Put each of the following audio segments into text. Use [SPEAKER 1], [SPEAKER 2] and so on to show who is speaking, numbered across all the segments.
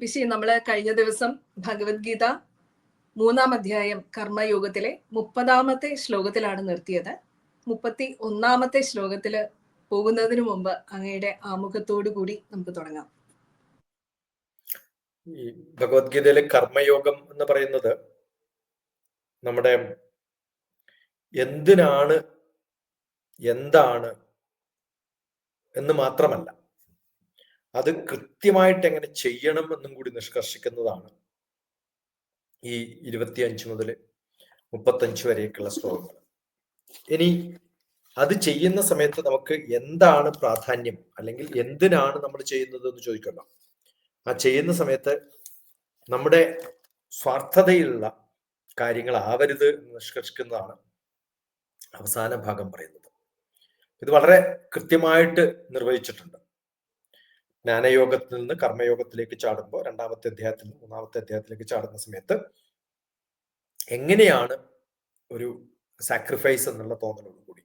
[SPEAKER 1] P C നമ്മൾ കഴിഞ്ഞ ദിവസം ഭഗവത്ഗീത മൂന്നാം അധ്യായം കർമ്മയോഗത്തിലെ മുപ്പതാമത്തെ ശ്ലോകത്തിലാണ് നിർത്തിയത്. മുപ്പത്തി ഒന്നാമത്തെ ശ്ലോകത്തിൽ പോകുന്നതിന് മുമ്പ് അങ്ങയുടെ ആമുഖത്തോടു കൂടി നമുക്ക് തുടങ്ങാം.
[SPEAKER 2] ഈ ഭഗവത്ഗീതയിലെ കർമ്മയോഗം എന്ന് പറയുന്നത് നമ്മുടെ എന്തിനാണ് എന്താണ് എന്ന് മാത്രമല്ല. അത് കൃത്യമായിട്ട് എങ്ങനെ ചെയ്യണം എന്നും കൂടി നിഷ്കർഷിക്കുന്നതാണ് ഈ ഇരുപത്തിയഞ്ച് മുതൽ മുപ്പത്തഞ്ച് വരെയൊക്കെയുള്ള ശ്ലോകങ്ങൾ. ഇനി അത് ചെയ്യുന്ന സമയത്ത് നമുക്ക് എന്താണ് പ്രാധാന്യം? അല്ലെങ്കിൽ എന്തിനാണ് നമ്മൾ ചെയ്യുന്നത് എന്ന് ചോദിക്കണം ആ ചെയ്യുന്ന സമയത്ത് നമ്മുടെ സ്വാർത്ഥതയിലുള്ള കാര്യങ്ങൾ ആവരുത് എന്ന് നിഷ്കർഷിക്കുന്നതാണ് അവസാന ഭാഗം പറയുന്നത്. ഇത് വളരെ കൃത്യമായിട്ട് നിർവഹിച്ചിട്ടുണ്ട്. ജ്ഞാനയോഗത്തിൽ നിന്ന് കർമ്മയോഗത്തിലേക്ക് ചാടുമ്പോൾ രണ്ടാമത്തെ അധ്യായത്തിൽ നിന്ന് മൂന്നാമത്തെ അധ്യായത്തിലേക്ക് ചാടുന്ന സമയത്ത് എങ്ങനെയാണ് ഒരു സാക്രിഫൈസ് എന്നുള്ള തോന്നലോട് കൂടി?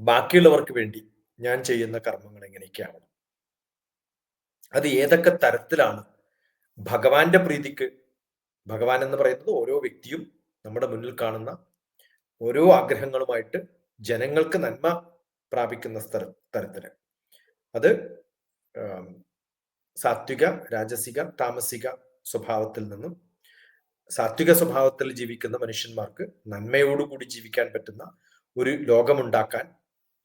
[SPEAKER 2] ബാക്കിയുള്ളവർക്ക് വേണ്ടി ഞാൻ ചെയ്യുന്ന കർമ്മങ്ങൾ എങ്ങനെയൊക്കെയാണ്? അത് ഏതൊക്കെ തരത്തിലാണ്? ഭഗവാന്റെ പ്രീതിക്ക് ഭഗവാൻ എന്ന് പറയുന്നത് ഓരോ വ്യക്തിയും നമ്മുടെ മുന്നിൽ കാണുന്ന ഓരോ ആഗ്രഹങ്ങളുമായിട്ട് ജനങ്ങൾക്ക് നന്മ പ്രാപിക്കുന്ന തരത്തിൽ. അത് സാത്വിക രാജസിക താമസിക സ്വഭാവത്തിൽ നിന്നും സാത്വിക സ്വഭാവത്തിൽ ജീവിക്കുന്ന മനുഷ്യന്മാർക്ക് നന്മയോടുകൂടി ജീവിക്കാൻ പറ്റുന്ന ഒരു ലോകമുണ്ടാക്കാൻ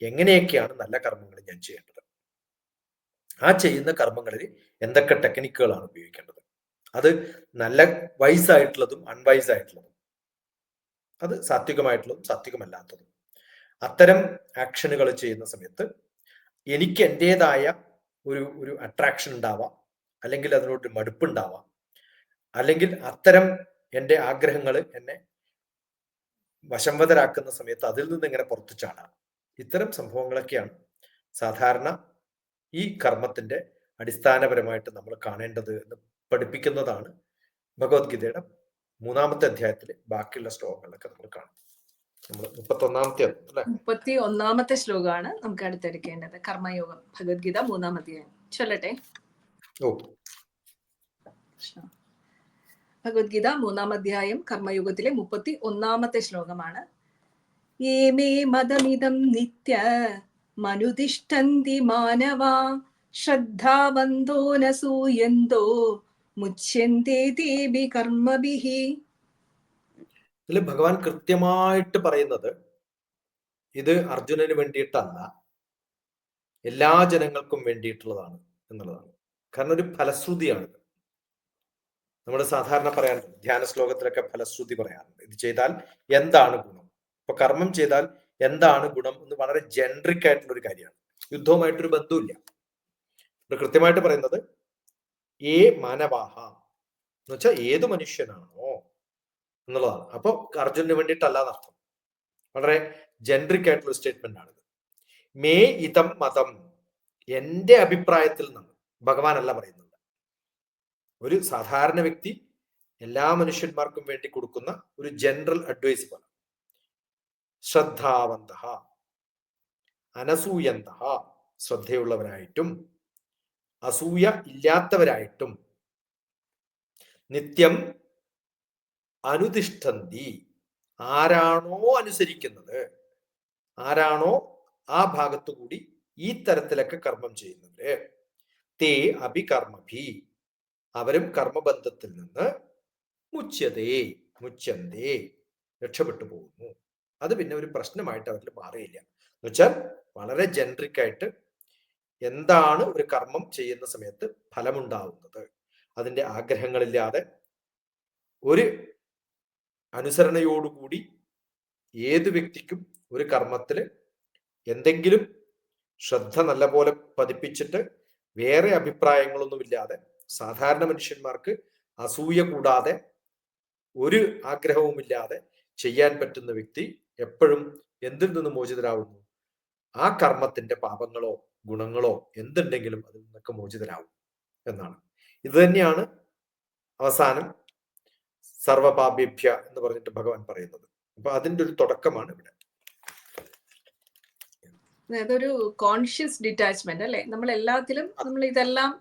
[SPEAKER 2] എങ്ങനെയൊക്കെയാണ് നല്ല കർമ്മങ്ങൾ ഞാൻ ചെയ്യേണ്ടത്? ആ ചെയ്യുന്ന കർമ്മങ്ങളിൽ എന്തൊക്കെ ടെക്നിക്കുകളാണ് ഉപയോഗിക്കേണ്ടത്? അത് നല്ല വൈസ് ആയിട്ടുള്ളതും അൺവൈസ് ആയിട്ടുള്ളതും. അത് സാത്വികമായിട്ടുള്ളതും സാത്വികമല്ലാത്തതും. അത്തരം ആക്ഷനുകൾ ചെയ്യുന്ന സമയത്ത് എനിക്ക് എന്റെതായ ഒരു ഒരു അട്രാക്ഷൻ ഉണ്ടാവാം. അല്ലെങ്കിൽ അതിനോട് മടുപ്പുണ്ടാവാം. അല്ലെങ്കിൽ അത്തരം എന്റെ ആഗ്രഹങ്ങൾ എന്നെ വശംവതരാക്കുന്ന സമയത്ത് അതിൽ നിന്ന് ഇങ്ങനെ പുറത്തു ചാടാം. ഇത്തരം സംഭവങ്ങളൊക്കെയാണ് സാധാരണ ഈ കർമ്മത്തിന്റെ അടിസ്ഥാനപരമായിട്ട് നമ്മൾ കാണേണ്ടത് എന്ന് പഠിപ്പിക്കുന്നതാണ് ഭഗവത്ഗീതയുടെ മൂന്നാമത്തെ അധ്യായത്തിലെ ബാക്കിയുള്ള ശ്ലോകങ്ങളിലൊക്കെ നമ്മൾ കാണും നമ്മൾ മുപ്പത്തൊന്നാമത്തെ അല്ലേ
[SPEAKER 1] മുപ്പത്തി ഒന്നാമത്തെ ശ്ലോകമാണ് നമുക്ക് അടുത്തെടുക്കേണ്ടത്. കർമ്മയോഗം ഭഗവത്ഗീത മൂന്നാം അധ്യായം. ചൊല്ലട്ടെ.
[SPEAKER 2] ഓ.
[SPEAKER 1] ഭഗവത്ഗീത മൂന്നാം അധ്യായം കർമ്മയുഗത്തിലെ മുപ്പത്തി ഒന്നാമത്തെ ശ്ലോകമാണ്. ഏമേ മതമിതം നിത്യ മനുതിഷ്ഠന്തി മാനവാ ശ്രദ്ധാവന്തോ നസൂയന്തോ മുച്യന്തേ ദേവി കർമ്മഭിഹി
[SPEAKER 2] ഇതിൽ ഭഗവാൻ കൃത്യമായിട്ട് പറയുന്നത് ഇത് അർജുനന് വേണ്ടിയിട്ടല്ല. എല്ലാ ജനങ്ങൾക്കും വേണ്ടിയിട്ടുള്ളതാണ് എന്നുള്ളതാണ്. കാരണം ഒരു ഫലശ്രുതിയാണ് നമ്മൾ സാധാരണ പറയാറുണ്ട് ധ്യാന ശ്ലോകത്തിലൊക്കെ ഫലശ്രുതി പറയാറുണ്ട്. ഇത് ചെയ്താൽ എന്താണ് ഗുണം? ഇപ്പൊ കർമ്മം ചെയ്താൽ എന്താണ് ഗുണം എന്ന് വളരെ ജനറിക് ആയിട്ടുള്ള ഒരു കാര്യമാണ്. യുദ്ധവുമായിട്ടൊരു ബന്ധമില്ല കൃത്യമായിട്ട് പറയുന്നത് ഏ മാനവാഹ എന്ന് വെച്ചാൽ ഏത് മനുഷ്യനാണോ എന്നുള്ളതാണ്. അപ്പോൾ അർജുനന് വേണ്ടിയിട്ടല്ല എന്നർത്ഥം വളരെ ജനറിക് ആയിട്ടുള്ള സ്റ്റേറ്റ്മെന്റ് ആണിത്. മേ ഇതം മതം എന്റെ അഭിപ്രായത്തിൽ നിന്നാണ് ഭഗവാനല്ല പറയുന്നത്. ഒരു സാധാരണ വ്യക്തി എല്ലാ മനുഷ്യന്മാർക്കും വേണ്ടി കൊടുക്കുന്ന ഒരു ജനറൽ അഡ്വൈസ് പോലെ. ശ്രദ്ധാവന്ത അനസൂയന്ത ശ്രദ്ധയുള്ളവരായിട്ടും അസൂയ ഇല്ലാത്തവരായിട്ടും നിത്യം അനുതിഷ്ഠന്തി ആരാണോ അനുസരിക്കുന്നത് ആരാണോ ആ ഭാഗത്തു കൂടി ഈ തരത്തിലൊക്കെ കർമ്മം ചെയ്യുന്നത് തേ അഭികർമ്മഭി അവരും കർമ്മബന്ധത്തിൽ നിന്ന് മുച്ചതേ മുച്ചന്തേ രക്ഷപ്പെട്ടു പോകുന്നു. അത് പിന്നെ ഒരു പ്രശ്നമായിട്ട് അവരിൽ മാറിയില്ല എന്നുവെച്ചാൽ വളരെ ജനറിക് ആയിട്ട് എന്താണ് ഒരു കർമ്മം ചെയ്യുന്ന സമയത്ത് ഫലമുണ്ടാവുന്നത്? അതിന്റെ ആഗ്രഹങ്ങളില്ലാതെ ഒരു അനുസരണയോടുകൂടി ഏത് വ്യക്തിക്കും ഒരു കർമ്മത്തിൽ എന്തെങ്കിലും ശ്രദ്ധ നല്ലപോലെ പതിപ്പിച്ചിട്ട് വേറെ അഭിപ്രായങ്ങളൊന്നുമില്ലാതെ സാധാരണ മനുഷ്യന്മാർക്ക് അസൂയ കൂടാതെ ഒരു ആഗ്രഹവുമില്ലാതെ ചെയ്യാൻ പറ്റുന്ന വ്യക്തി എപ്പോഴും എന്തിൽ നിന്ന് മോചിതരാകുന്നു ആ കർമ്മത്തിന്റെ പാപങ്ങളോ ഗുണങ്ങളോ എന്തുണ്ടെങ്കിലും അതിൽ നിന്നൊക്കെ മോചിതരാകും എന്നാണ്. ഇത് തന്നെയാണ് അവസാനം സർവപാപ്യഭ്യ എന്ന് പറഞ്ഞിട്ട് ഭഗവാൻ പറയുന്നത്. അപ്പൊ അതിന്റെ ഒരു തുടക്കമാണ് ഇവിടെ.
[SPEAKER 1] അതൊരു കോൺഷ്യസ് ഡിറ്റാച്ച്മെന്റ് അല്ലെ? നമ്മൾ എല്ലാത്തിലും നമ്മൾ ഇതെല്ലാം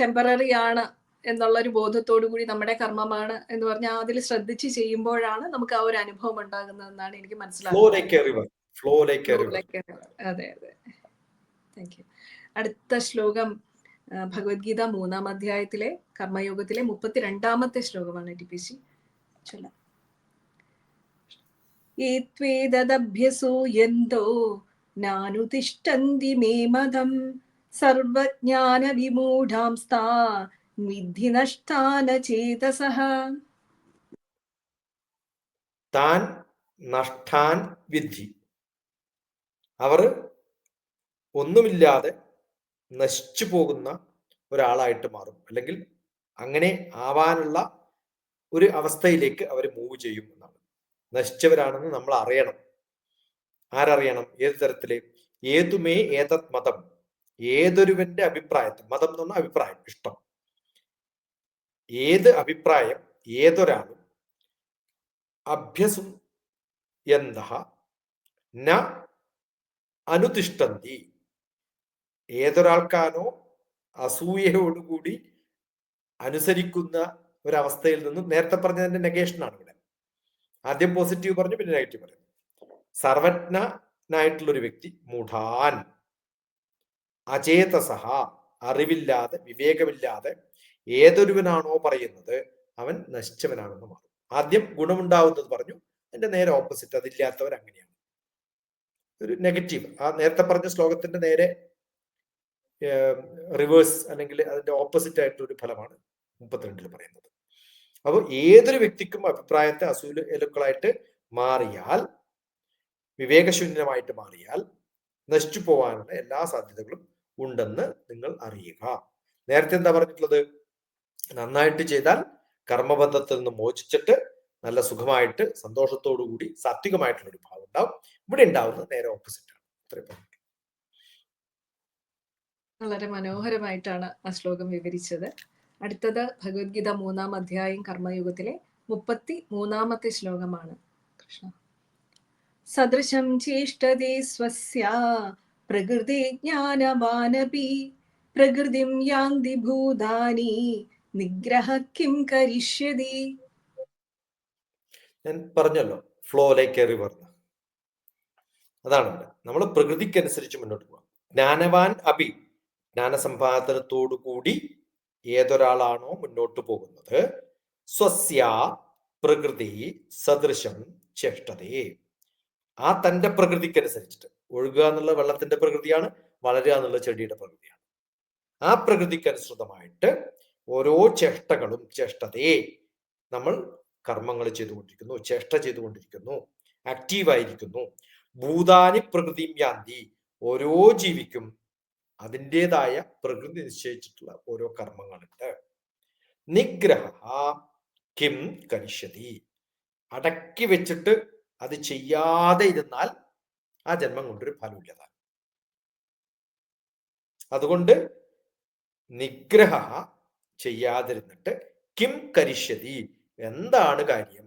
[SPEAKER 1] ടെമ്പററി ആണ് എന്നുള്ള ഒരു ബോധത്തോടു കൂടി നമ്മുടെ കർമ്മമാണ് എന്ന് പറഞ്ഞാൽ അതിൽ ശ്രദ്ധിച്ച് ചെയ്യുമ്പോഴാണ് നമുക്ക് ആ ഒരു അനുഭവം ഉണ്ടാകുന്നതെന്നാണ് എനിക്ക്
[SPEAKER 2] മനസ്സിലാക്കുന്നത്
[SPEAKER 1] അതെ അതെ. താങ്ക് യു അടുത്ത ശ്ലോകം. ഭഗവത്ഗീത മൂന്നാം അധ്യായത്തിലെ കർമ്മയോഗത്തിലെ മുപ്പത്തിരണ്ടാമത്തെ ശ്ലോകമാണ് ടി പി സി. ചൊല്ലാം. ഏത്വേദഭ്യസൂയന്തോ നാനുതിഷ്ടന്തി മേ മതം സർവജ്ഞാന വിമൂഢാംസ്താ വിദ്ധി നഷ്ടാന ചേതസഃ.
[SPEAKER 2] താൻ നഷ്ടാൻ വിധി. അവർ ഒന്നുമില്ലാതെ നശിച്ചു പോകുന്ന ഒരാളായിട്ട് മാറും. അല്ലെങ്കിൽ അങ്ങനെ ആവാനുള്ള ഒരു അവസ്ഥയിലേക്ക് അവർ മൂവ് ചെയ്യും എന്നാണ്. നശിച്ചവരാണെന്ന് നമ്മൾ അറിയണം. ആരറിയണം? ഏത് തരത്തിൽ? ഏതുമേ ഏതത് മതം? ഏതൊരുവന്റെ അഭിപ്രായത്തിൽ? മതം എന്ന് പറഞ്ഞാൽ അഭിപ്രായം ഇഷ്ടം. ഏത് അഭിപ്രായം? ഏതൊരാളും അഭ്യസം എന്ത? ന അനുതിഷ്ഠന്തി. ഏതൊരാൾക്കാണോ അസൂയയോടുകൂടി അനുസരിക്കുന്ന ഒരവസ്ഥയിൽ നിന്നും നേരത്തെ പറഞ്ഞതിന്റെ നെഗേഷനാണ് ഇവിടെ. ആദ്യം പോസിറ്റീവ് പറഞ്ഞു പിന്നെ നെഗറ്റീവ് പറഞ്ഞു സർവജ്ഞനായിട്ടുള്ള ഒരു വ്യക്തി മുഠാൻ അചേതസഹ അറിവില്ലാതെ വിവേകമില്ലാതെ ഏതൊരുവനാണോ പറയുന്നത് അവൻ നശിച്ചവനാണെന്ന് മാറും. ആദ്യം ഗുണമുണ്ടാവുന്നത് പറഞ്ഞു അതിന്റെ നേരെ ഓപ്പോസിറ്റ് അതില്ലാത്തവർ അങ്ങനെയാണ്. ഒരു നെഗറ്റീവ് ആ നേരത്തെ പറഞ്ഞ ശ്ലോകത്തിന്റെ നേരെ റിവേഴ്സ് അല്ലെങ്കിൽ അതിന്റെ ഓപ്പോസിറ്റ് ആയിട്ടുള്ള ഒരു ഫലമാണ് മുപ്പത്തിരണ്ടിൽ പറയുന്നത്. അപ്പോൾ ഏതൊരു വ്യക്തിക്കും അഭിപ്രായത്തെ അസൂലുക്കളായിട്ട് മാറിയാൽ വിവേകശൂന്യമായിട്ട് മാറിയാൽ നശിച്ചു പോവാനുള്ള എല്ലാ സാധ്യതകളും ഉണ്ടെന്ന് നിങ്ങൾ അറിയുക. നേരത്തെ എന്താ പറഞ്ഞിട്ടുള്ളത്? നന്നായിട്ട് ചെയ്താൽ കർമ്മബന്ധത്തിൽ നിന്ന് മോചിച്ചിട്ട് നല്ല സുഖമായിട്ട് സന്തോഷത്തോടു കൂടി സാത്വികമായിട്ടുള്ള ഒരു ഭാവം ഉണ്ടാവും. ഇവിടെ ഉണ്ടാവുന്നത് നേരെ ഓപ്പോസിറ്റ് ആണ്. അത്രയും
[SPEAKER 1] വളരെ മനോഹരമായിട്ടാണ് ആ ശ്ലോകം വിവരിച്ചത്. അടുത്തത് ഭഗവത്ഗീത മൂന്നാം അധ്യായം കർമ്മയുഗത്തിലെ മുപ്പത്തി മൂന്നാമത്തെ ശ്ലോകമാണ്. കൃഷ്ണ. സദൃശം ചേഷ്ടതേ സ്വസ്യ പ്രകൃതി ജ്ഞാനവാനപി പ്രകൃതിം യാന്തി ഭൂതാനി നിഗ്രഹ കിം കരിഷ്യതി.
[SPEAKER 2] ഞാൻ പറഞ്ഞല്ലോ ഫ്ലോയിലേക്ക് കയറി എ അതാണ് നമ്മൾ പ്രകൃതിക്കനുസരിച്ച് മുന്നോട്ട് പോകാം ജ്ഞാനവാൻ അഭി ജ്ഞാനസമ്പാദനത്തോടു കൂടി ഏതൊരാളാണോ മുന്നോട്ട് പോകുന്നത്? സ്വസ്യ പ്രകൃതി സദൃശം ചേഷ്ടതേ. ആ തന്റെ പ്രകൃതിക്കനുസരിച്ചിട്ട് ഒഴുകുക എന്നുള്ള വെള്ളത്തിന്റെ പ്രകൃതിയാണ് വളരുക എന്നുള്ള ചെടിയുടെ പ്രകൃതിയാണ്. ആ പ്രകൃതിക്കനുസൃതമായിട്ട് ഓരോ ചേഷ്ടകളും ചേഷ്ടതേ. നമ്മൾ കർമ്മങ്ങൾ ചെയ്തുകൊണ്ടിരിക്കുന്നു ചേഷ്ട ചെയ്തുകൊണ്ടിരിക്കുന്നു ആക്റ്റീവായിരിക്കുന്നു ഭൂതാനി പ്രകൃതിയും യാന്തി ഓരോ ജീവിക്കും അതിന്റെതായ പ്രകൃതി നിശ്ചയിച്ചിട്ടുള്ള ഓരോ കർമ്മങ്ങളുണ്ട്. നിഗ്രഹ കിം കരിഷതി അടക്കി വെച്ചിട്ട് അത് ചെയ്യാതെ ഇരുന്നാൽ ആ ജന്മം കൊണ്ടൊരു ഫലമില്ലതാണ് അതുകൊണ്ട് നിഗ്രഹ ചെയ്യാതിരുന്നിട്ട് കിം കരിഷ്യതി എന്താണ് കാര്യം?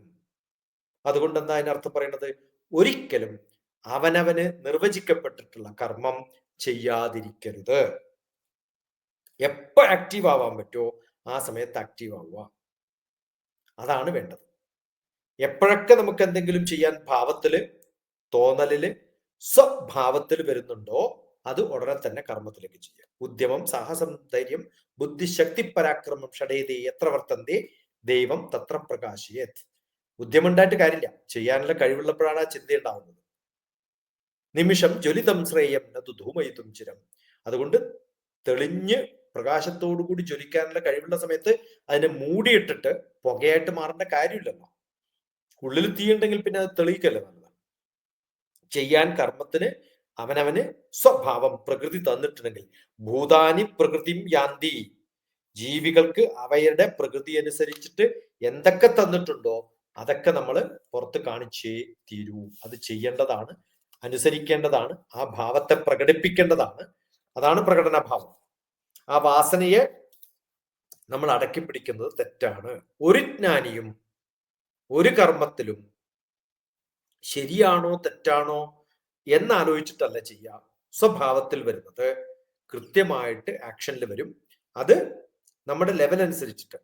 [SPEAKER 2] അതുകൊണ്ട് എന്താ അതിനർത്ഥം പറയുന്നത്? ഒരിക്കലും അവനവന് നിർവചിക്കപ്പെട്ടിട്ടുള്ള കർമ്മം ചെയ്യാതിരിക്കരുത്. എപ്പോ ആക്റ്റീവ് ആവാൻ പറ്റുമോ ആ സമയത്ത് ആക്റ്റീവ് ആവുക. അതാണ് വേണ്ടത്. എപ്പോഴൊക്കെ നമുക്ക് എന്തെങ്കിലും ചെയ്യാൻ ഭാവത്തിൽ തോന്നലിൽ സ്വഭാവത്തിൽ വരുന്നുണ്ടോ അത് ഉടനെ തന്നെ കർമ്മത്തിലേക്ക് ചെയ്യുക. ഉദ്യമം സാഹസം ധൈര്യം ബുദ്ധിശക്തി പരാക്രമം ഷടേതി എത്ര വർത്തന്തി ദൈവം തത്ര പ്രകാശിയത്. ഉദ്യമമുണ്ടായിട്ട് കാര്യമില്ല. ചെയ്യാനുള്ള കഴിവുള്ളപ്പോഴാണ് ആ ചിന്ത ഉണ്ടാവുന്നത്. നിമിഷം ജ്വലിതം ശ്രേയം നതു ധൂമയിത്തും ചിരം. അതുകൊണ്ട് തെളിഞ്ഞ് പ്രകാശത്തോടു കൂടി ജ്വലിക്കാനുള്ള കഴിവുള്ള സമയത്ത് അതിനെ മൂടിയിട്ടിട്ട് പുകയായിട്ട് മാറേണ്ട കാര്യമില്ലല്ലോ. ഉള്ളിൽ തീയുണ്ടെങ്കിൽ പിന്നെ അത് തെളിയിക്കല്ലേ നല്ലത്? ചെയ്യാൻ കർമ്മത്തിന് അവനവന് സ്വഭാവം പ്രകൃതി തന്നിട്ടുണ്ടെങ്കിൽ ഭൂതാനി പ്രകൃതിയും യാന്തി. ജീവികൾക്ക് അവയുടെ പ്രകൃതി അനുസരിച്ചിട്ട് എന്തൊക്കെ തന്നിട്ടുണ്ടോ അതൊക്കെ നമ്മൾ പുറത്ത് കാണിച്ചേ തീരൂ. അത് ചെയ്യേണ്ടതാണ് അനുസരിക്കേണ്ടതാണ് ആ ഭാവത്തെ പ്രകടിപ്പിക്കേണ്ടതാണ്. അതാണ് പ്രകടനഭാവം. ആ വാസനയെ നമ്മൾ അടക്കി പിടിക്കുന്നത് തെറ്റാണ്. ഒരു ജ്ഞാനിയും ഒരു കർമ്മത്തിലും ശരിയാണോ തെറ്റാണോ എന്നാലോചിച്ചിട്ടല്ല ചെയ്യുക. സ്വഭാവത്തിൽ വരുന്നത് കൃത്യമായിട്ട് ആക്ഷനിൽ വരും. അത് നമ്മുടെ ലെവൽ അനുസരിച്ചിട്ട്.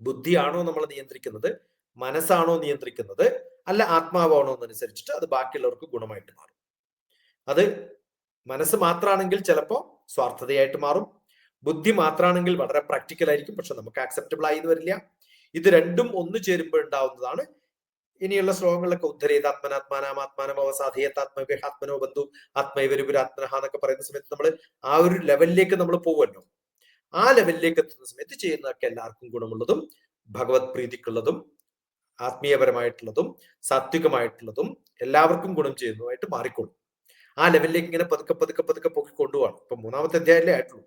[SPEAKER 2] ബുദ്ധിയാണോ നമ്മൾ നിയന്ത്രിക്കുന്നത്? മനസ്സാണോ നിയന്ത്രിക്കുന്നത്? അല്ല ആത്മാവാണോ എന്നനുസരിച്ചിട്ട് അത് ബാക്കിയുള്ളവർക്ക് ഗുണമായിട്ട് മാറും. അത് മനസ്സ് മാത്രമാണെങ്കിൽ ചിലപ്പോൾ സ്വാർത്ഥതയായിട്ട് മാറും. ബുദ്ധി മാത്രമാണെങ്കിൽ വളരെ പ്രാക്ടിക്കൽ ആയിരിക്കും പക്ഷെ നമുക്ക് ആക്സെപ്റ്റബിൾ ആയി എന്ന് വരില്ല. ഇത് രണ്ടും ഒന്നു ചേരുമ്പോൾ ഉണ്ടാവുന്നതാണ്. ഇനിയുള്ള ശ്ലോകങ്ങളിലൊക്കെ ഉദ്ധരേത് അവസാധേയത്താത്മവിഹാത്മനോ ബന്ധു ആത്മൈവരുപുരാത്മനഹ എന്നൊക്കെ പറയുന്ന സമയത്ത് നമ്മൾ ആ ഒരു ലെവലിലേക്ക് നമ്മൾ പോവുമല്ലോ ആ ലെവലിലേക്ക് എത്തുന്ന സമയത്ത് ചെയ്യുന്നതൊക്കെ എല്ലാവർക്കും ഗുണമുള്ളതും ഭഗവത് പ്രീതിക്കുള്ളതും ആത്മീയപരമായിട്ടുള്ളതും സാത്വികമായിട്ടുള്ളതും എല്ലാവർക്കും ഗുണം ചെയ്യുന്നതുമായിട്ട് മാറിക്കൊള്ളും ആ ലെവലിലേക്ക് ഇങ്ങനെ പതുക്കെ പതുക്കെ പതുക്കെ പൊക്കി കൊണ്ടുപോകണം ഇപ്പൊ മൂന്നാമത്തെ അധ്യായമല്ലേ ആയിട്ടുള്ളൂ.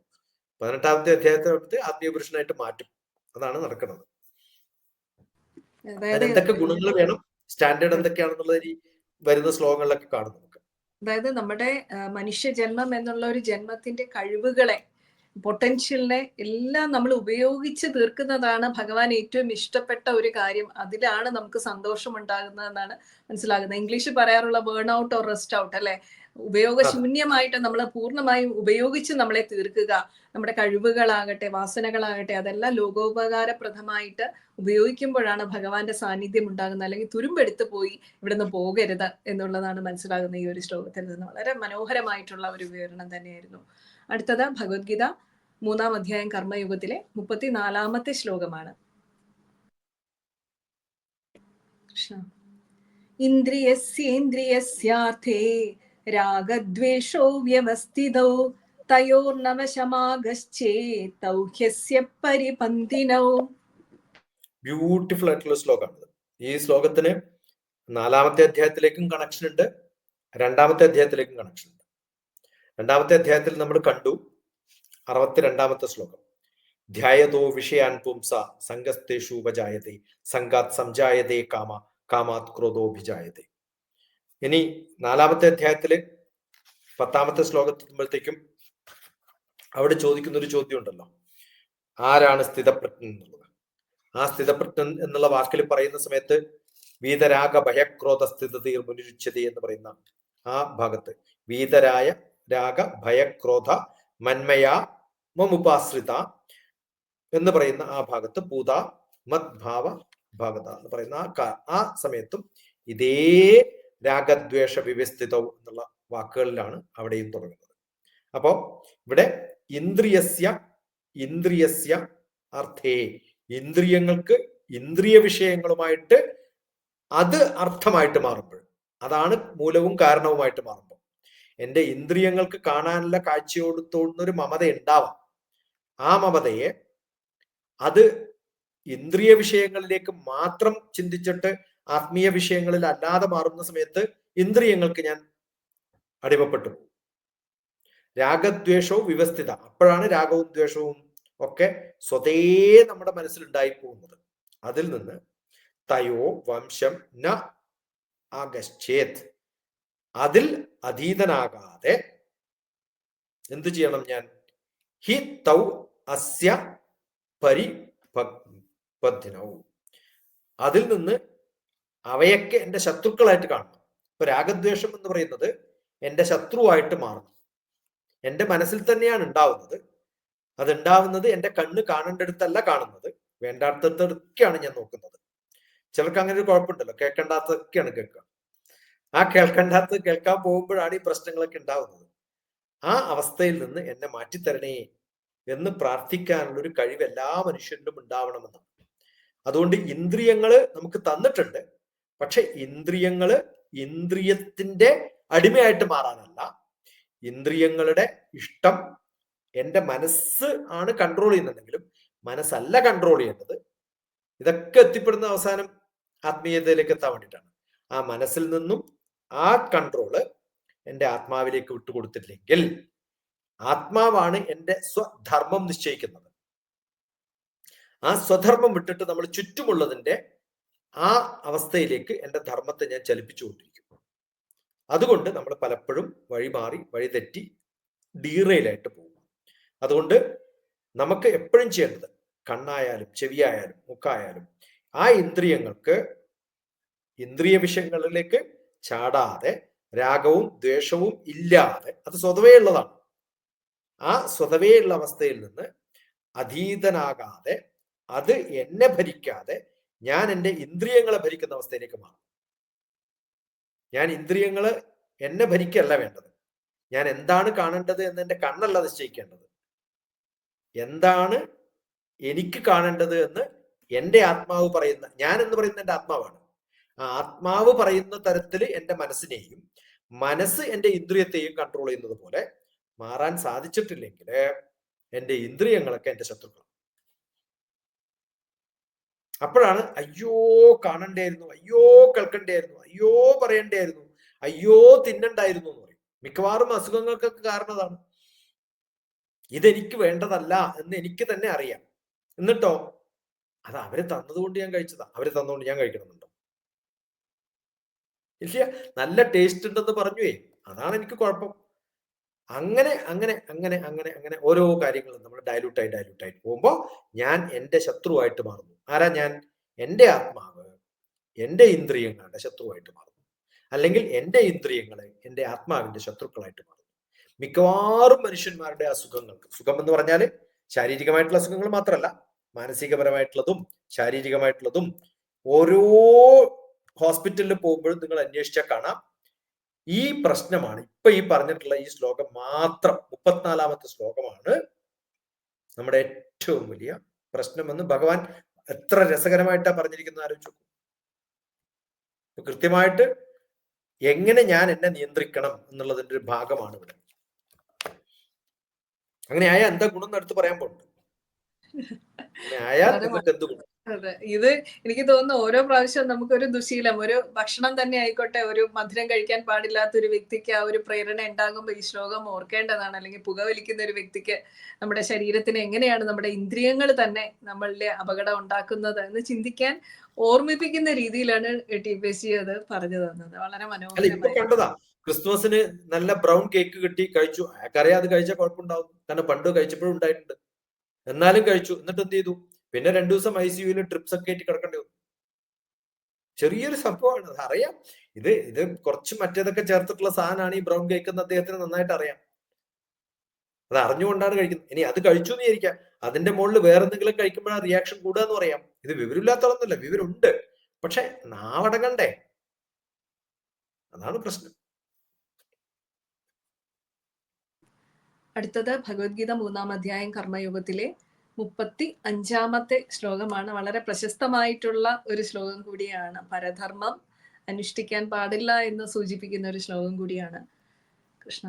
[SPEAKER 2] പതിനെട്ടാമത്തെ അധ്യായത്തിനടുത്ത് ആത്മീയ പുരുഷനായിട്ട് മാറ്റും. അതാണ് നടക്കുന്നത്. എന്തൊക്കെ ഗുണങ്ങൾ വേണം? സ്റ്റാൻഡേർഡ് എന്തൊക്കെയാണെന്നുള്ളത് ഈ വരുന്ന ശ്ലോകങ്ങളിലൊക്കെ കാണും നമുക്ക്.
[SPEAKER 1] അതായത് നമ്മുടെ മനുഷ്യ മനുഷ്യജന്മം എന്നുള്ള ഒരു ജന്മത്തിന്റെ കഴിവുകളെ പൊട്ടൻഷ്യലിനെ എല്ലാം നമ്മൾ ഉപയോഗിച്ച് തീർക്കുന്നതാണ് ഭഗവാൻ ഏറ്റവും ഇഷ്ടപ്പെട്ട ഒരു കാര്യം. അതിലാണ് നമുക്ക് സന്തോഷം ഉണ്ടാകുന്നതെന്നാണ് മനസ്സിലാകുന്നത്. ഇംഗ്ലീഷിൽ പറയാറുള്ള burn out or rest out അല്ലെ? ഉപയോഗശൂന്യമായിട്ട് നമ്മൾ പൂർണമായും ഉപയോഗിച്ച് നമ്മളെ തീർക്കുക. നമ്മുടെ കഴിവുകളാകട്ടെ വാസനകളാകട്ടെ അതെല്ലാം ലോകോപകാരപ്രദമായിട്ട് ഉപയോഗിക്കുമ്പോഴാണ് ഭഗവാന്റെ സാന്നിധ്യം ഉണ്ടാകുന്നത്. അല്ലെങ്കിൽ തുരുമ്പെടുത്ത് പോയി ഇവിടുന്ന് പോകരുത് എന്നുള്ളതാണ് മനസ്സിലാകുന്ന ഈ ഒരു ശ്ലോകത്തിൽ നിന്ന്. വളരെ മനോഹരമായിട്ടുള്ള ഒരു വിവരണം തന്നെയായിരുന്നു. അടുത്തത് ഭഗവത്ഗീത മൂന്നാം അധ്യായം കർമ്മയുഗത്തിലെ മുപ്പത്തിനാലാമത്തെ ശ്ലോകമാണ്. ഇന്ദ്രിയസ്യേന്ദ്രിയസ്യാർത്ഥേ രാഗദ്വേഷോ വ്യവസ്ഥിതൗ പരിപന്തിനൗ.
[SPEAKER 2] ബ്യൂട്ടിഫുൾ ആയിട്ടുള്ള ശ്ലോകമാണ് ഈ ശ്ലോകത്തിന് നാലാമത്തെ അധ്യായത്തിലേക്കും കണക്ഷൻ ഉണ്ട്. രണ്ടാമത്തെ അധ്യായത്തിലേക്കും കണക്ഷൻ ഉണ്ട്. രണ്ടാമത്തെ അധ്യായത്തിൽ നമ്മൾ കണ്ടു അറുപത്തിരണ്ടാമത്തെ ശ്ലോകം. ധ്യായതോ വിഷയാൻ പുംസ സംഗസ്തേഷു ഉപജായതെ സംഗാത് സംജായതേ കാമ കാമാത് ക്രോധോഭിജായതെ ഇനി നാലാമത്തെ അധ്യായത്തിൽ പത്താമത്തെ ശ്ലോകത്തെത്തുമ്പോഴത്തേക്കും അവിടെ ചോദിക്കുന്ന ഒരു ചോദ്യം ഉണ്ടല്ലോ ആരാണ് സ്ഥിതപ്രജ്ഞൻ എന്നുള്ളത്? ആ സ്ഥിതപ്രജ്ഞൻ എന്നുള്ള വാക്കിൽ പറയുന്ന സമയത്ത് വീതരാഗ ഭയക്രോധ സ്ഥിതതീർ മുനിരുച്ഛതി എന്ന് പറയുന്ന ആ ഭാഗത്ത് വീതരായ രാഗ ഭയക്രോധ മന്മയാ മമുപാശ്രിത എന്ന് പറയുന്ന ആ ഭാഗത്ത് പൂത മദ്ഭാവ ഭാഗത എന്ന് പറയുന്ന ആ ആ സമയത്തും ഇതേ രാഗദ്വേഷ വിവസ്ഥിതവും എന്നുള്ള വാക്കുകളിലാണ് അവിടെയും തുടങ്ങുന്നത്. അപ്പോ ഇവിടെ ഇന്ദ്രിയസ്യ ഇന്ദ്രിയസ്യ അർത്ഥേ. ഇന്ദ്രിയങ്ങൾക്ക് ഇന്ദ്രിയ വിഷയങ്ങളുമായിട്ട് അത് അർത്ഥമായിട്ട് മാറുമ്പോൾ അതാണ് മൂലവും കാരണവുമായിട്ട് മാറുമ്പോൾ എന്റെ ഇന്ദ്രിയങ്ങൾക്ക് കാണാനുള്ള കാഴ്ചയോട് തോന്നുന്ന ഒരു മമത ഉണ്ടാവാം. ആ മമതയെ അത് ഇന്ദ്രിയ വിഷയങ്ങളിലേക്ക് മാത്രം ചിന്തിച്ചിട്ട് ആത്മീയ വിഷയങ്ങളിൽ അല്ലാതെ മാറുന്ന സമയത്ത് ഇന്ദ്രിയങ്ങൾക്ക് ഞാൻ അടിമപ്പെട്ടു രാഗദ്വേഷവും വിവസ്ഥിത അപ്പോഴാണ് രാഗവും ദ്വേഷവും ഒക്കെ സ്വതേ നമ്മുടെ മനസ്സിൽ ഉണ്ടായി പോകുന്നത്. അതിൽ നിന്ന് തയോ വംശം ന ആഗശ്ചേത്. അതിൽ അതീതനാകാതെ എന്തു ചെയ്യണം ഞാൻ? ഹി തൗ അസ്യ പരിപദ്ധിനവും അതിൽ നിന്ന് അവയൊക്കെ എന്റെ ശത്രുക്കളായിട്ട് കാണണം. ഇപ്പൊ രാഗദ്വേഷം എന്ന് പറയുന്നത് എന്റെ ശത്രുവായിട്ട് മാറണം എന്റെ മനസ്സിൽ തന്നെയാണ് ഉണ്ടാവുന്നത്. അത് ഉണ്ടാവുന്നത് എന്റെ കണ്ണ് കാണേണ്ടടുത്തല്ല കാണുന്നത്. വേണ്ടാത്തടത്തൊക്കെയാണ് ഞാൻ നോക്കുന്നത്. ചിലർക്ക് അങ്ങനെ ഒരു കുഴപ്പമുണ്ടല്ലോ. കേൾക്കേണ്ടാത്തതൊക്കെയാണ് കേൾക്കുക. ആ കേൾക്കണ്ടാത്ത കേൾക്കാൻ പോകുമ്പോഴാണ് ഈ പ്രശ്നങ്ങളൊക്കെ ഉണ്ടാവുന്നത്. ആ അവസ്ഥയിൽ നിന്ന് എന്നെ മാറ്റിത്തരണേ എന്ന് പ്രാർത്ഥിക്കാനുള്ള ഒരു കഴിവ് എല്ലാ മനുഷ്യരിലും ഉണ്ടാവണമെന്നാണ് അതുകൊണ്ട് ഇന്ദ്രിയങ്ങൾ നമുക്ക് തന്നിട്ടുണ്ട്. പക്ഷെ ഇന്ദ്രിയങ്ങൾ ഇന്ദ്രിയത്തിന്റെ അടിമയായിട്ട് മാറാനല്ല. ഇന്ദ്രിയങ്ങളുടെ ഇഷ്ടം എന്റെ മനസ്സ് ആണ് കൺട്രോൾ ചെയ്യുന്നുണ്ടെങ്കിലും മനസ്സല്ല കൺട്രോൾ ചെയ്യേണ്ടത്. ഇതൊക്കെ എത്തിപ്പെടുന്ന അവസാനം ആത്മീയതയിലേക്ക് എത്താൻ വേണ്ടിയിട്ടാണ്. ആ മനസ്സിൽ നിന്നും ആ കൺട്രോൾ എന്റെ ആത്മാവിലേക്ക് വിട്ടുകൊടുത്തില്ലെങ്കിൽ ആത്മാവാണ് എന്റെ സ്വധർമ്മം നിശ്ചയിക്കുന്നത്. ആ സ്വധർമ്മം വിട്ടിട്ട് നമ്മൾ ചുറ്റുമുള്ളതിന്റെ ആ അവസ്ഥയിലേക്ക് എന്റെ ധർമ്മത്തെ ഞാൻ ചലിപ്പിച്ചുകൊണ്ടിരിക്കും അതുകൊണ്ട് നമ്മൾ പലപ്പോഴും വഴിമാറി വഴിതെറ്റി ഡീറയിലായിട്ട് പോകും അതുകൊണ്ട് നമുക്ക് എപ്പോഴും ചെയ്യേണ്ടത് കണ്ണായാലും ചെവിയായാലും മുക്കായാലും ആ ഇന്ദ്രിയങ്ങൾക്ക് ഇന്ദ്രിയ വിഷയങ്ങളിലേക്ക് ചാടാതെ രാഗവും ദ്വേഷവും ഇല്ലാതെ അത് സ്വതവേ ഉള്ളതാണ്. ആ സ്വതവേ ഉള്ള അവസ്ഥയിൽ നിന്ന് അധീതനാകാതെ അത് എന്നെ ഭരിക്കാതെ ഞാൻ എന്റെ ഇന്ദ്രിയങ്ങളെ ഭരിക്കുന്ന അവസ്ഥയിലേക്ക് മാറും. ഞാൻ ഇന്ദ്രിയങ്ങൾ എന്നെ ഭരിക്കല്ല വേണ്ടത്. ഞാൻ എന്താണ് കാണേണ്ടത് എന്ന് എന്റെ കണ്ണല്ല നിശ്ചയിക്കേണ്ടത് എന്താണ് എനിക്ക് കാണേണ്ടത് എന്ന് എന്റെ ആത്മാവ് പറയുന്ന ഞാൻ എന്ന് പറയുന്ന എന്റെ ആത്മാവാണ്. ആത്മാവ് പറയുന്ന തരത്തിൽ എന്റെ മനസ്സിനെയും മനസ്സ് എന്റെ ഇന്ദ്രിയത്തെയും കൺട്രോൾ ചെയ്യുന്നത് പോലെ മാറാൻ സാധിച്ചിട്ടില്ലെങ്കിൽ എന്റെ ഇന്ദ്രിയങ്ങളൊക്കെ എന്റെ ശത്രുക്കൾ അപ്പോഴാണ് അയ്യോ കാണണ്ടായിരുന്നു അയ്യോ കേൾക്കണ്ടായിരുന്നു അയ്യോ പറയണ്ടായിരുന്നു അയ്യോ തിന്നണ്ടായിരുന്നു എന്ന് പറയും. മിക്കവാറും അസുഖങ്ങൾക്കൊക്കെ കാരണതാണ് ഇതെനിക്ക് വേണ്ടതല്ല എന്ന് എനിക്ക് തന്നെ അറിയാം. എന്നിട്ടോ? അത് അവർ തന്നതുകൊണ്ട് ഞാൻ കഴിച്ചതാ. അവർ തന്നതുകൊണ്ട് ഞാൻ കഴിക്കണമെന്നുണ്ടോ ഇല്ല നല്ല ടേസ്റ്റ് ഉണ്ടെന്ന് പറഞ്ഞുവേ. അതാണ് എനിക്ക് കുഴപ്പം. അങ്ങനെ അങ്ങനെ അങ്ങനെ അങ്ങനെ അങ്ങനെ ഓരോ കാര്യങ്ങളും നമ്മൾ ഡയലൂട്ടായി ഡയലൂട്ടായി പോകുമ്പോൾ ഞാൻ എന്റെ ശത്രുവായിട്ട് മാറുന്നു. ആരാ ഞാൻ? എന്റെ ആത്മാവ് എന്റെ ഇന്ദ്രിയങ്ങളുടെ ശത്രുവായിട്ട് മാറുന്നു. അല്ലെങ്കിൽ എന്റെ ഇന്ദ്രിയങ്ങളെ എന്റെ ആത്മാവിന്റെ ശത്രുക്കളായിട്ട് മാറുന്നു. മിക്കവാറും മനുഷ്യന്മാരുടെ അസുഖങ്ങൾക്ക് സുഖം എന്ന് പറഞ്ഞാൽ ശാരീരികമായിട്ടുള്ള അസുഖങ്ങൾ മാത്രമല്ല മാനസികപരമായിട്ടുള്ളതും ശാരീരികമായിട്ടുള്ളതും ഓരോ ഹോസ്പിറ്റലിൽ പോകുമ്പോഴും നിങ്ങൾ അന്വേഷിച്ചാൽ കാണാം. ഈ പ്രശ്നമാണ് ഇപ്പൊ ഈ പറഞ്ഞിട്ടുള്ള ഈ ശ്ലോകം മാത്രം മുപ്പത്തിനാലാമത്തെ ശ്ലോകമാണ് നമ്മുടെ ഏറ്റവും വലിയ പ്രശ്നമെന്ന് ഭഗവാൻ എത്ര രസകരമായിട്ടാ പറഞ്ഞിരിക്കുന്ന ആലോചിച്ചു കൃത്യമായിട്ട് എങ്ങനെ ഞാൻ എന്നെ നിയന്ത്രിക്കണം എന്നുള്ളതിന്റെ ഒരു ഭാഗമാണ് ഇവിടെ. അങ്ങനെ ആയാൽ എന്താ ഗുണം എന്ന് എടുത്ത് പറയാൻ പോകുന്നുണ്ട് അങ്ങനെ ആയാൽ നിങ്ങൾക്ക് എന്ത് ഗുണം?
[SPEAKER 1] അതെ. ഇത് എനിക്ക് തോന്നുന്നു ഓരോ പ്രാവശ്യവും നമുക്കൊരു ദുശീലം ഒരു ഭക്ഷണം തന്നെ ആയിക്കോട്ടെ ഒരു മധുരം കഴിക്കാൻ പാടില്ലാത്ത ഒരു വ്യക്തിക്ക് ആ ഒരു പ്രേരണ ഉണ്ടാകുമ്പോൾ ഈ ശ്ലോകം ഓർക്കേണ്ടതാണ്. അല്ലെങ്കിൽ പുകവലിക്കുന്ന ഒരു വ്യക്തിക്ക് നമ്മുടെ ശരീരത്തിന് എങ്ങനെയാണ് നമ്മുടെ ഇന്ദ്രിയങ്ങൾ തന്നെ നമ്മളിലെ അപകടം ഉണ്ടാക്കുന്നത് എന്ന് ചിന്തിക്കാൻ ഓർമ്മിപ്പിക്കുന്ന രീതിയിലാണ് ടി പി എസ് സി അത് പറഞ്ഞു തന്നത്. വളരെ മനോഹരമായി
[SPEAKER 2] ക്രിസ്മസിന് നല്ല ബ്രൗൺ കേക്ക് കിട്ടി കഴിച്ചു. അയാൾക്കറിയാം അത് കഴിച്ചാൽ കുഴപ്പമുണ്ടാവും. കാരണം പണ്ട് കഴിച്ചപ്പോഴും ഉണ്ടായിട്ടുണ്ട്. എന്നാലും കഴിച്ചു. എന്നിട്ട് എന്ത് ചെയ്തു? പിന്നെ രണ്ടു ദിവസം ഐ സിയുയിൽ ട്രിപ്സ് ഒക്കെ ആയിട്ട് കിടക്കേണ്ടി വന്നു. ചെറിയൊരു സംഭവമാണ് അറിയാം. ഇത് ഇത് കുറച്ച് മറ്റേതൊക്കെ ചേർത്തിട്ടുള്ള സാധനമാണ് ഈ ബ്രൗൺ കേക്ക് എന്ന് അദ്ദേഹത്തിന് നന്നായിട്ട് അറിയാം. അത് അറിഞ്ഞുകൊണ്ടാണ് കഴിക്കുന്നത്. ഇനി അത് കഴിച്ചു എന്ന് വിചാരിക്കാം. അതിന്റെ മുകളിൽ വേറെ എന്തെങ്കിലും കഴിക്കുമ്പോഴാണ് റിയാക്ഷൻ കൂടുക എന്ന് പറയാം. ഇത് വിവരമില്ലാത്തതൊന്നുമല്ല വിവരമുണ്ട്. പക്ഷെ നാവടങ്ങണ്ടേ? അതാണ് പ്രശ്നം.
[SPEAKER 1] അടുത്തത് ഭഗവത്ഗീത മൂന്നാം അധ്യായം കർമ്മയോഗത്തിലെ മുപ്പത്തി അഞ്ചാമത്തെ ശ്ലോകമാണ്. വളരെ പ്രശസ്തമായിട്ടുള്ള ഒരു ശ്ലോകം കൂടിയാണ്. പരധർമ്മം അനുഷ്ഠിക്കാൻ പാടില്ല എന്ന് സൂചിപ്പിക്കുന്ന ഒരു ശ്ലോകം കൂടിയാണ്. കൃഷ്ണ.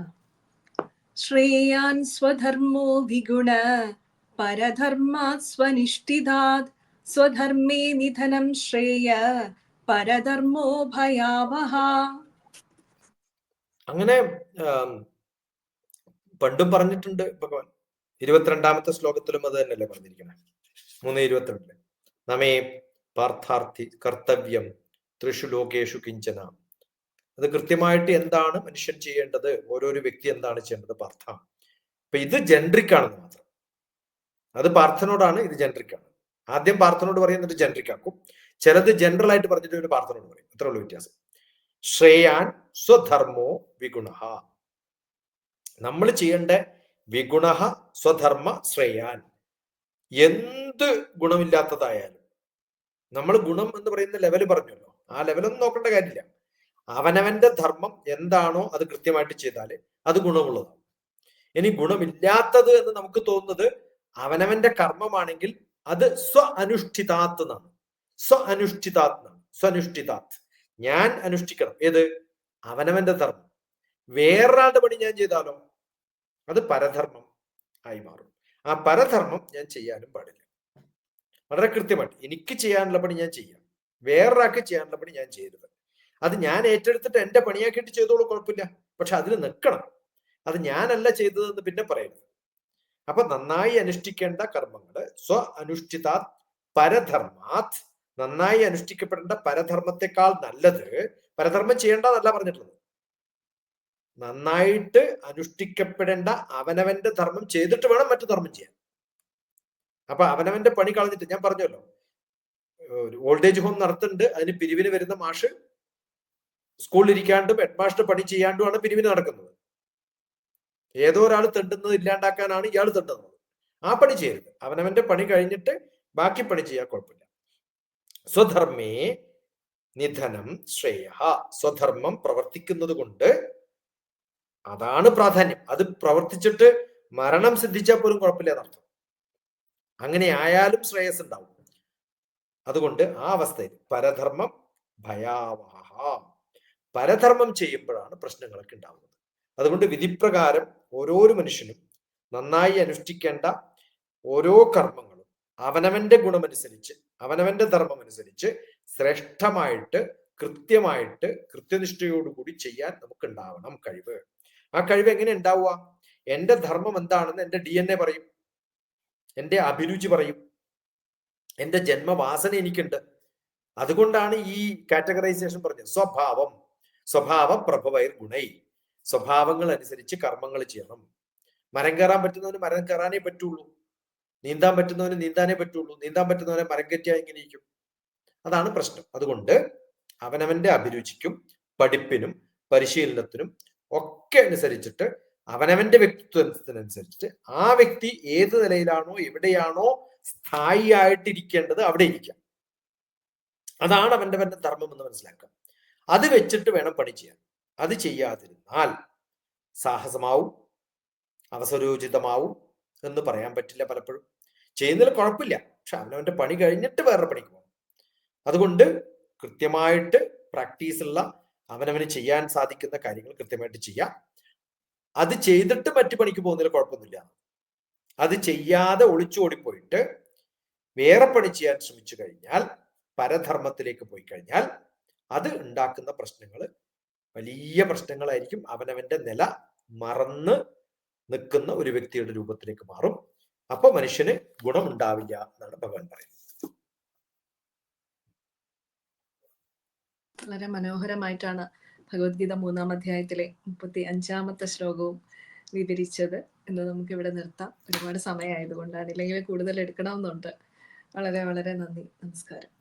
[SPEAKER 1] ശ്രേയാൻ സ്വധർമ്മോ വിഗുണ പരധർമാത് സ്വനിഷ്ഠിതാത് സ്വധർമ്മേ നിധനം ശ്രേയ പരധർമ്മോ ഭയാവഹ.
[SPEAKER 2] അങ്ങനെ പണ്ടും പറഞ്ഞിട്ടുണ്ട് ഭഗവാൻ. ഇരുപത്തിരണ്ടാമത്തെ ശ്ലോകത്തിലും അത് തന്നെയല്ലേ പറഞ്ഞിരിക്കുന്നത്? മൂന്ന് ഇരുപത്തിരണ്ടിൽ. നമേ പാർത്ഥാർത്ഥി കർത്തവ്യം ത്രിഷു ലോകേഷു കിഞ്ചന. അത് കൃത്യമായിട്ട് എന്താണ് മനുഷ്യൻ ചെയ്യേണ്ടത്? ഓരോരോ വ്യക്തി എന്താണ് ചെയ്യേണ്ടത്? പാർത്ഥ. അപ്പൊ ഇത് ജനറിക്കാണെന്ന് മാത്രം. അത് പാർത്ഥനോടാണ് ഇത് ജനറിക്കാണ് ആദ്യം പാർത്ഥനോട് പറയുന്നത് ജനറിക്കാക്കും ചിലത് ജനറൽ ആയിട്ട് പറഞ്ഞിട്ട് ഒരു പാർത്ഥനോട് പറയും. ഇത്ര ഉള്ളൂ വ്യത്യാസം. ശ്രേയാൻ സ്വധർമ്മോ വിഗുണ നമ്മൾ ചെയ്യേണ്ട വിഗുണ സ്വധർമ്മ ശ്രേയാൻ. എന്ത് ഗുണമില്ലാത്തതായാലും നമ്മൾ ഗുണം എന്ന് പറയുന്ന ലെവൽ പറഞ്ഞല്ലോ. ആ ലെവലൊന്നും നോക്കേണ്ട കാര്യമില്ല. അവനവന്റെ ധർമ്മം എന്താണോ അത് കൃത്യമായിട്ട് ചെയ്താൽ അത് ഗുണമുള്ളതാണ്. ഇനി ഗുണമില്ലാത്തത് എന്ന് നമുക്ക് തോന്നുന്നത് അവനവന്റെ കർമ്മമാണെങ്കിൽ അത് സ്വ അനുഷ്ഠിതാത്ത് എന്നാണ് സ്വ അനുഷ്ഠിതാത്ത് എന്നാണ് സ്വനുഷ്ഠിതാത്ത് ഞാൻ അനുഷ്ഠിക്കണം. ഏത്? അവനവന്റെ ധർമ്മം. വേറൊരാളുടെ പണി ഞാൻ ചെയ്താലോ? അത് പരധർമ്മം ആയി മാറും. ആ പരധർമ്മം ഞാൻ ചെയ്യാനും പാടില്ല. വളരെ കൃത്യമായിട്ട് എനിക്ക് ചെയ്യാനുള്ള പണി ഞാൻ ചെയ്യാം. വേറൊരാൾക്ക് ചെയ്യാനുള്ള പണി ഞാൻ ചെയ്യരുത്. അത് ഞാൻ ഏറ്റെടുത്തിട്ട് എന്റെ പണിയാക്കിയിട്ട് ചെയ്തോളൂ കുഴപ്പമില്ല. പക്ഷെ അതിന് നിൽക്കണം. അത് ഞാനല്ല ചെയ്തതെന്ന് പിന്നെ പറയരുത്. അപ്പൊ നന്നായി അനുഷ്ഠിക്കേണ്ട കർമ്മങ്ങൾ സ്വ അനുഷ്ഠിതാ പരധർമാത്. നന്നായി അനുഷ്ഠിക്കപ്പെടേണ്ട പരധർമ്മത്തെക്കാൾ നല്ലത് പരധർമ്മം ചെയ്യേണ്ടതല്ല പറഞ്ഞിട്ടുള്ളത്. നന്നായിട്ട് അനുഷ്ഠിക്കപ്പെടേണ്ട അവനവന്റെ ധർമ്മം ചെയ്തിട്ട് വേണം മറ്റു ധർമ്മം ചെയ്യാൻ. അപ്പൊ അവനവന്റെ പണി കളഞ്ഞിട്ട് ഞാൻ പറഞ്ഞല്ലോ ഒരു ഏജ് ഹോം നടത്തുന്നുണ്ട് അതിന് പിരിവിന് വരുന്ന മാഷ് സ്കൂളിൽ ഇരിക്കാണ്ടും ഹെഡ് മാസ്റ്റർ പണി ചെയ്യാണ്ടുമാണ് പിരിവിന് നടക്കുന്നത്. ഏതോ ഒരാൾ തെണ്ടുന്നത് ഇല്ലാണ്ടാക്കാനാണ് ഇയാൾ തെണ്ടുന്നത്. ആ പണി ചെയ്യരുത്. അവനവന്റെ പണി കഴിഞ്ഞിട്ട് ബാക്കി പണി ചെയ്യാൻ കുഴപ്പമില്ല. സ്വധർമ്മേ നിധനം ശ്രേയ സ്വധർമ്മം പ്രവർത്തിക്കുന്നത് കൊണ്ട് അതാണ് പ്രാധാന്യം. അത് പ്രവർത്തിച്ചിട്ട് മരണം സിദ്ധിച്ചാൽ പോലും കുഴപ്പമില്ല എന്നർത്ഥം അങ്ങനെ ആയാലും ശ്രേയസ് ഉണ്ടാവും. അതുകൊണ്ട് ആ അവസ്ഥയിൽ പരധർമ്മം ഭയാവഹ. പരധർമ്മം ചെയ്യുമ്പോഴാണ് പ്രശ്നങ്ങളൊക്കെ ഉണ്ടാവുന്നത്. അതുകൊണ്ട് വിധിപ്രകാരം ഓരോരോ മനുഷ്യനും നന്നായി അനുഷ്ഠിക്കേണ്ട ഓരോ കർമ്മങ്ങളും അവനവന്റെ ഗുണമനുസരിച്ച് അവനവന്റെ ധർമ്മം അനുസരിച്ച് ശ്രേഷ്ഠമായിട്ട് കൃത്യമായിട്ട് കൃത്യനിഷ്ഠയോടുകൂടി ചെയ്യാൻ നമുക്ക് ഉണ്ടാവണം കഴിവ്. ആ കഴിവ് എങ്ങനെ ഉണ്ടാവുക? എന്റെ ധർമ്മം എന്താണെന്ന് എന്റെ ഡി എൻ എ പറയും. എന്റെ അഭിരുചി പറയും. എന്റെ ജന്മവാസന എനിക്കുണ്ട്. അതുകൊണ്ടാണ് ഈ കാറ്റഗറൈസേഷൻ പറഞ്ഞത്. സ്വഭാവം. സ്വഭാവ പ്രഭവൈർ ഗുണൈ. സ്വഭാവങ്ങൾ അനുസരിച്ച് കർമ്മങ്ങൾ ചെയ്യണം. മരം കയറാൻ പറ്റുന്നവന് മരം കയറാനേ പറ്റുള്ളൂ. നീന്താൻ പറ്റുന്നവന് നീന്താനേ പറ്റുള്ളൂ. നീന്താൻ പറ്റുന്നവനെ മരം കയറ്റിയാൽ ഇങ്ങനെ ഇരിക്കും? അതാണ് പ്രശ്നം. അതുകൊണ്ട് അവനവന്റെ അഭിരുചിക്കും പഠിപ്പിനും പരിശീലനത്തിനും ഒക്കെ അനുസരിച്ചിട്ട് അവനവന്റെ വ്യക്തിത്വത്തിനനുസരിച്ചിട്ട് ആ വ്യക്തി ഏത് നിലയിലാണോ എവിടെയാണോ സ്ഥായി ആയിട്ടിരിക്കേണ്ടത് അവിടെ ഇരിക്കാം അതാണ് അവന്റെ അവന്റെ ധർമ്മം എന്ന് മനസ്സിലാക്കാം അത് വെച്ചിട്ട് വേണം പണി ചെയ്യാൻ. അത് ചെയ്യാതിരുന്നാൽ സാഹസമാവും അവസരോചിതമാവും എന്ന് പറയാൻ പറ്റില്ല പലപ്പോഴും. ചെയ്യുന്നതിൽ കുഴപ്പമില്ല. പക്ഷെ അവനവന്റെ പണി കഴിഞ്ഞിട്ട് വേറെ പണിക്ക് പോകണം. അതുകൊണ്ട് കൃത്യമായിട്ട് പ്രാക്ടീസുള്ള അവനവന് ചെയ്യാൻ സാധിക്കുന്ന കാര്യങ്ങൾ കൃത്യമായിട്ട് ചെയ്യാം. അത് ചെയ്തിട്ട് മറ്റു പണിക്ക് പോകുന്നതിൽ കുഴപ്പമൊന്നുമില്ല. അത് ചെയ്യാതെ ഒളിച്ചോടിപ്പോയിട്ട് വേറെ പണി ചെയ്യാൻ ശ്രമിച്ചു കഴിഞ്ഞാൽ പരധർമ്മത്തിലേക്ക് പോയി കഴിഞ്ഞാൽ അത് ഉണ്ടാക്കുന്ന പ്രശ്നങ്ങൾ വലിയ പ്രശ്നങ്ങളായിരിക്കും അവനവന്റെ നില മറന്ന് നിൽക്കുന്ന ഒരു വ്യക്തിയുടെ രൂപത്തിലേക്ക് മാറും. അപ്പൊ മനുഷ്യന് ഗുണമുണ്ടാവില്ല എന്നാണ് ഭഗവാൻ പറയുന്നത്.
[SPEAKER 1] വളരെ മനോഹരമായിട്ടാണ് ഭഗവത്ഗീത മൂന്നാം അധ്യായത്തിലെ മുപ്പത്തി അഞ്ചാമത്തെ ശ്ലോകവും വിവരിച്ചത് എന്ന് നമുക്ക് ഇവിടെ നിർത്താം. ഒരുപാട് സമയമായതുകൊണ്ടാണ്. ഇല്ലെങ്കിൽ കൂടുതൽ എടുക്കണമെന്നുണ്ട്. വളരെ വളരെ നന്ദി. നമസ്കാരം.